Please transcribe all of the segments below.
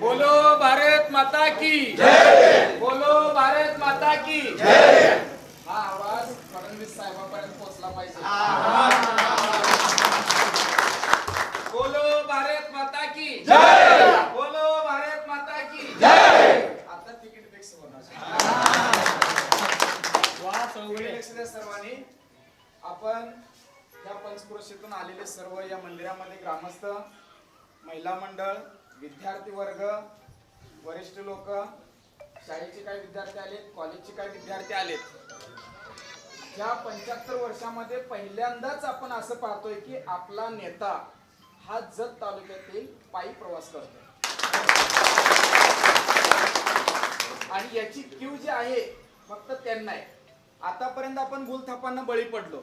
बोलो भारत माता की। बोलो भारत माता की। हा आवाज फडणवीस साहेबांपर्यंत पोहोचला पाहिजे. बोलो भारत माता की। बोलो भारत माता की। आता तिकीट फिक्स होणार. तिकीट सर्वांनी. आपण या पंचक्रोशीतून आलेले सर्व या मंदिरामध्ये ग्रामस्थ महिला मंडळ विद्यार्थी वर्ग वरिष्ठ लोक शाळेचे काही विद्यार्थी आलेत कॉलेजचे काही विद्यार्थी आलेत. या पंच्याहत्तर वर्षामध्ये पहिल्यांदाच आपण असं पाहतोय की आपला नेता हा जत तालुक्यातील पायी प्रवास करतोय. आणि याची क्यू जी आहे फक्त त्यांना आहे. आतापर्यंत आपण भूलथापांना बळी पडलो.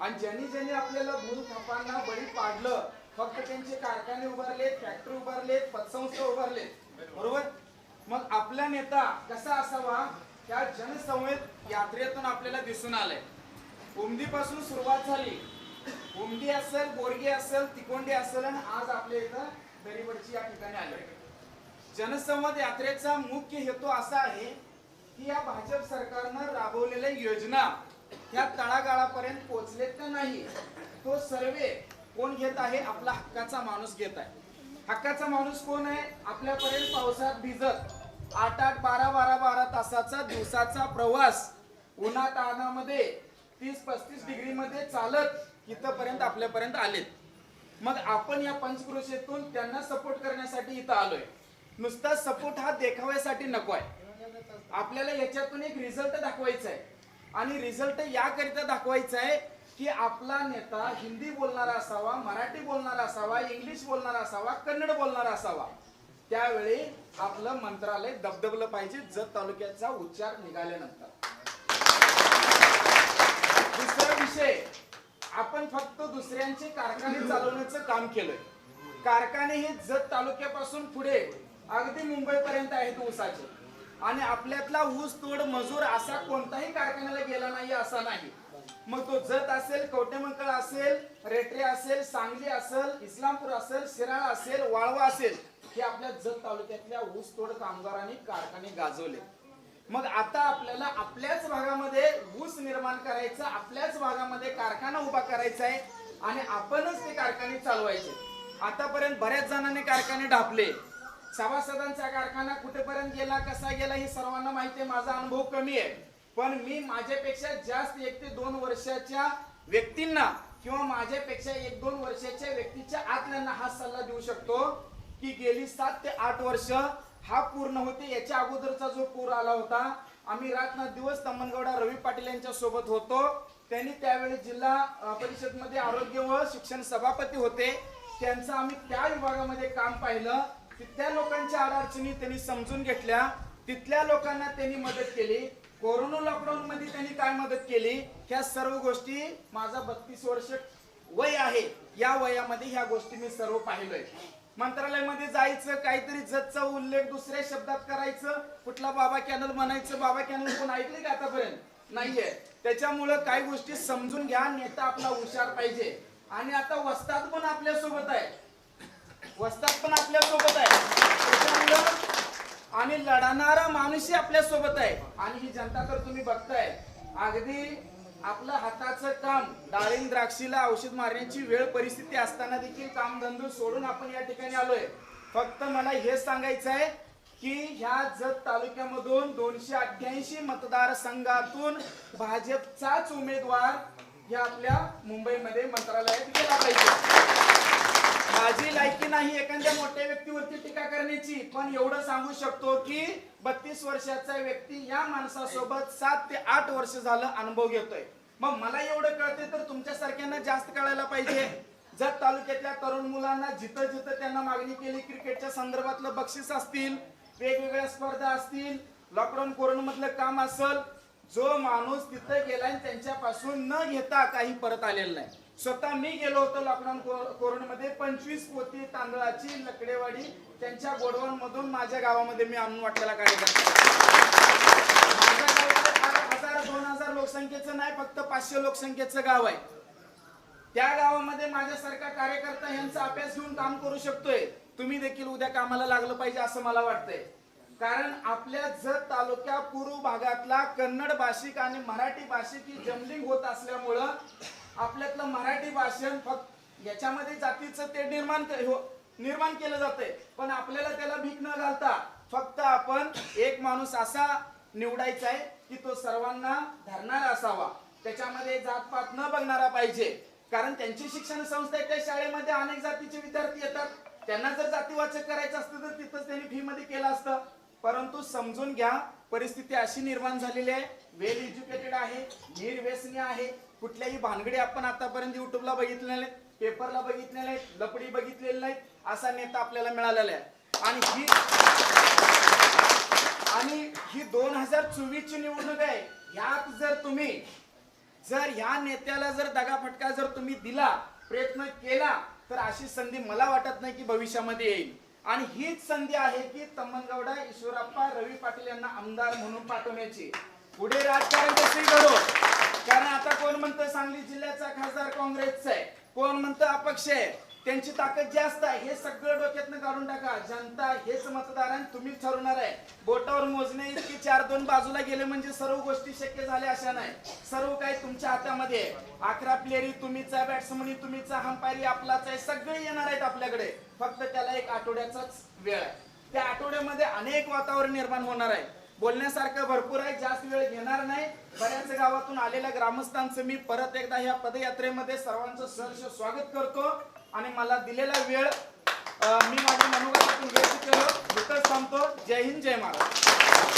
आणि ज्यांनी ज्यांनी आपल्याला भूलथापांना बळी पाडलं फक्त त्यांचे कारखाने उभारलेत फॅक्टरी उभारलेत पतसंस्था उभारलेत. बरोबर? मग आपला नेता कसा असावा त्या जनसंवेद यात्रेतून आपल्याला दिसून आलंय. उमदीपासून सुरुवात झाली. उमदी असेल बोरगी असेल तिकोंडी असेल आणि आज आपल्या इथं दरीवडची या ठिकाणी आले जनसंवाद यात्रेचा मुख्य हेतू असा आहे की या भाजप सरकारनं राबवलेल्या योजना त्या तळागाळापर्यंत पोहोचलेत का नाही तो सर्वे कोण घेत आहे? आपला हक्काचा माणूस घेत आहे. हक्काचा माणूस कोण आहे? आपल्यापर्यंत पावसात भिजत आठ आठ बारा बारा बारा तासाचा दिवसाचा प्रवास उन्हा तानामध्ये तीस पस्तीस डिग्रीमध्ये चालत इथंपर्यंत आपल्यापर्यंत आलेत. मग आपण या पंचक्रोशीतून त्यांना सपोर्ट करण्यासाठी इथं आलोय. नुसता सपोर्ट हा देखाव्यासाठी नको आहे. आपल्याला याच्यातून एक रिझल्ट दाखवायचा आहे. आणि रिझल्ट याकरिता दाखवायचा आहे की आपला नेता हिंदी बोलणारा असावा मराठी बोलणारा असावा इंग्लिश बोलणारा असावा कन्नड बोलणारा असावा त्यावेळी आपलं मंत्रालय दबदबलं पाहिजे जत तालुक्याचा उच्चार निघाल्यानंतर. दुसरा विषय आपण फक्त दुसऱ्यांचे कारखाने चालवण्याचं काम केलंय. कारखाने हे जत तालुक्यापासून पुढे अगदी मुंबईपर्यंत आहेत ऊसाचे. आणि आपल्यातला ऊस तोड मजूर असा कोणताही कारखान्याला गेला नाही असा नाही. मग तो जत असेल कवटेमंकळ असेल रेटरे असेल सांगली असेल इस्लामपूर असेल शिराळा असेल वाळवा असेल हे आपल्या जत तालुक्यातल्या ऊस तोड कामगारांनी कारखाने गाजवले. मग आता आपल्याला आपल्याच भागामध्ये ऊस निर्माण करायचं आपल्याच भागामध्ये कारखाना उभा करायचा आहे आणि आपणच ते कारखाने चालवायचे. आतापर्यंत बऱ्याच जणांनी कारखाने ढापले. सभासदांचा कारखाना कुठेपर्यंत गेला कसा गेला हे सर्वांना माहिती आहे. माझा अनुभव कमी आहे. पण मी माझ्यापेक्षा जास्त एक ते दोन वर्षाच्या व्यक्तींना किंवा माझ्यापेक्षा एक दोन वर्षाच्या व्यक्तीच्या आतल्यांना हा सल्ला देऊ शकतो की गेली सात ते आठ वर्ष हा पूर्ण होते. याच्या अगोदरचा जो पूर आला होता आम्ही रात्र दिवस तमनगौडा रवी पाटील यांच्या सोबत होतो. त्यांनी त्यावेळी जिल्हा परिषदमध्ये आरोग्य व शिक्षण सभापती होते. त्यांचं आम्ही त्या विभागामध्ये काम पाहिलं. तिथल्या लोकांच्या अडचणी त्यांनी समजून घेतल्या तिथल्या लोकांना त्यांनी मदत केली कोरोना लॉकडाऊन मध्ये त्यांनी काय मदत केली ह्या सर्व गोष्टी माझा बत्तीस वर्ष वय आहे या वयामध्ये ह्या गोष्टी मी सर्व पाहिलोय. मंत्रालयामध्ये जायचं काहीतरी जतचा उल्लेख दुसऱ्या शब्दात करायचं कुठला बाबा कॅनल म्हणायचं बाबा कॅनल कोण ऐकले का आतापर्यंत? नाहीये. त्याच्यामुळं काही गोष्टी समजून घ्या नेता आपला हुशार पाहिजे. आणि आता वस्ताद पण आपल्यासोबत आहे. वस्ताद पण आपल्यासोबत आहे. आणि लढणारा माणूसही आपल्यासोबत आहे. आणि ही जनता तर तुम्ही बघताय. अगदी आपलं हाताचं काम डाळिंब द्राक्षीला औषध मारण्याची वेळ परिस्थिती असताना देखील कामधंदो सोडून आपण या ठिकाणी आलोय. फक्त मला हे सांगायचं आहे की ह्या जत तालुक्यामधून दोनशे अठ्ठ्याऐंशी मतदारसंघातून भाजपचाच उमेदवार या आपल्या मुंबईमध्ये मंत्रालयात गेला पाहिजे माझी लायकी नाही एखाद्या मोठ्या व्यक्तीवरती टीका करण्याची पण एवढं सांगू शकतो की बत्तीस वर्षाचा व्यक्ती या माणसासोबत सात ते आठ वर्ष झालं अनुभव घेतोय. मग मला एवढं कळते तर तुमच्या सारख्यांना जास्त कळायला पाहिजे. जत तालुक्यातल्या तरुण मुलांना जिथं जिथं त्यांना मागणी केली क्रिकेटच्या संदर्भातलं बक्षीस असतील वेगवेगळ्या स्पर्धा असतील लॉकडाऊन कोरोना मधलं काम असल जो माणूस तिथं गेलाय आणि त्यांच्यापासून न घेता काही परत आलेला नाही. स्वतः मी गेलो होतो लॉकडाऊन कोरोना मध्ये पंचवीस पोती तांदळाची लकडेवाडी त्यांच्या गोडवण मधून माझ्या गावामध्ये मी आणून वाटलेला कार्यक्रम दोन हजार लोकसंख्येचं नाही फक्त पाचशे लोकसंख्येचं गाव आहे. त्या गावामध्ये माझ्यासारखा कार्यकर्ता यांचा अभ्यास घेऊन काम करू शकतोय. तुम्ही देखील उद्या कामाला लागलं पाहिजे असं मला वाटतंय. कारण आपल्या जत तालुक्या पूर्व भागातला कन्नड भाषिक आणि मराठी भाषिक ही जमलिंग होत असल्यामुळं आपल्यातलं मराठी भाषण फक्त याच्यामध्ये जातीचं ते निर्माण हो- निर्माण केलं जातंय. पण आपल्याला त्याला भीक न घालता फक्त आपण एक माणूस असा निवडायचा आहे की तो सर्वांना धरणारा असावा. त्याच्यामध्ये जातपात न बघणारा पाहिजे. कारण त्यांची शिक्षण संस्था आहे त्या शाळेमध्ये अनेक जातीचे विद्यार्थी येतात. त्यांना जर जातीवाचक करायचं असतं तर तिथंच त्यांनी फी मध्ये केलं असतं. परंतु समजून घ्या परिस्थिती अशी निर्माण झालेली आहे. वेल एज्युकेटेड आहे निर्व्यसनी आहे. कुठल्याही भानगडी आपण आतापर्यंत युट्यूबला बघितले नाहीत पेपरला बघितले नाहीत लपडी बघितलेली नाहीत असा नेता आपल्याला मिळालेला आहे. आणि ही आणि ही दोन हजार चोवीस ची निवडणूक आहे. यात जर तुम्ही जर ह्या नेत्याला जर दगाफटका जर तुम्ही दिला प्रयत्न केला तर अशी संधी मला वाटत नाही की भविष्यामध्ये येईल. आणि हीच संधी आहे की तम्मनगौडा ईश्वरप्पा रवी पाटील यांना आमदार म्हणून पाठवण्याची. पुढे राजकारण कसंही घडो? कारण आता कोण म्हणतं सांगली जिल्ह्याचा खासदार काँग्रेसचा आहे? कोण म्हणतं अपक्ष आहे? त्यांची ताकद जास्त आहे. हे सगळं डोक्यातनं काढून टाका. जनता हेच मतदार आहे तुम्हीच ठरवणार आहे. बोटावर मोजणे इतकी चार दोन बाजूला गेले म्हणजे सर्व गोष्टी शक्य झाल्या अशा नाही. सर्व काही तुमच्या हातामध्ये अकरा अकरा प्लेयरी तुम्हीचा बॅट्समनी तुम्हीचा हंपायरी आपलाच आहे. सगळे येणार आहेत आपल्याकडे. फक्त त्याला एक आठवड्याचाच वेळ आहे. त्या आठवड्यामध्ये अनेक वातावरण निर्माण होणार आहे. बोलण्यासारखं भरपूर आहे जास्त वेळ घेणार नाही. बऱ्याच गावातून आलेल्या ग्रामस्थांचं मी परत एकदा ह्या पदयात्रेमध्ये सर्वांचं सहर्ष स्वागत करतो आणि मला दिलेला वेळ मी माझ्या मनोगतातून व्यक्त केलं. इथंच थांबतो. जय हिंद जय महाराज.